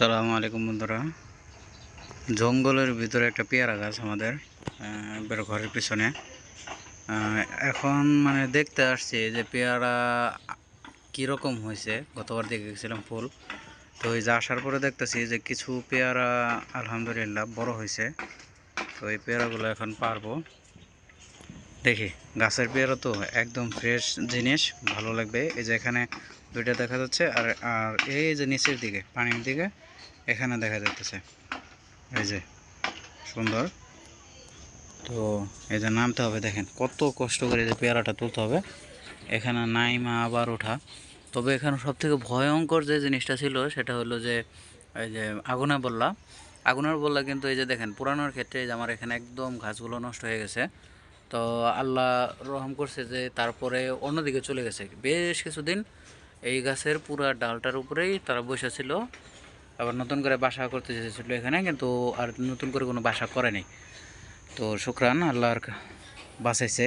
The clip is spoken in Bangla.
সালামু আলাইকুম বন্ধুরা। জঙ্গলের ভিতরে একটা পেয়ারা গাছ আমাদের একবার ঘরের পিছনে। এখন মানে দেখতে আসছি যে পেয়ারা কীরকম হয়েছে। গতবার দেখে গেছিলাম ফুল। তো এই যে আসার পরে দেখতেছি যে কিছু পেয়ারা আলহামদুলিল্লাহ বড় হয়েছে। তো এই পেয়ারাগুলো এখন পারব। দেখি, গাছের পেয়ারা তো একদম ফ্রেশ জিনিস, ভালো লাগবে। এই যে এখানে দুইটা দেখা যাচ্ছে, আর আর এই যে নিচের দিকে, পানির দিকে, এখানে দেখা যাচ্ছে। এই যে, সুন্দর। তো এই যে নামতে হবে, দেখেন, কত কষ্ট করে এই যে পেয়ারাটা তুলতে হবে। এখানে নাইমা আবার ওঠা। তবে এখানে সবথেকে ভয়ঙ্কর যে জিনিসটা ছিল, সেটা হলো যে, এই যে আগুনে বললা। আগুনের বললা কিন্তু এই যে দেখেন, পুরানোর ক্ষেত্রে যে আমার এখানে একদম গাছগুলো নষ্ট হয়ে গেছে। তো আল্লাহ রহম করছে যে তারপরে অন্যদিকে চলে গেছে। বেশ কিছুদিন এই গাছের পুরা ডালটার উপরেই তারা বসে ছিল। আবার নতুন করে বাসা করতে চেয়েছিল এখানে, কিন্তু আর নতুন করে কোনো বাসা করেনি। তো শুক্রান আল্লাহর বাসাইছে। বাঁচাইছে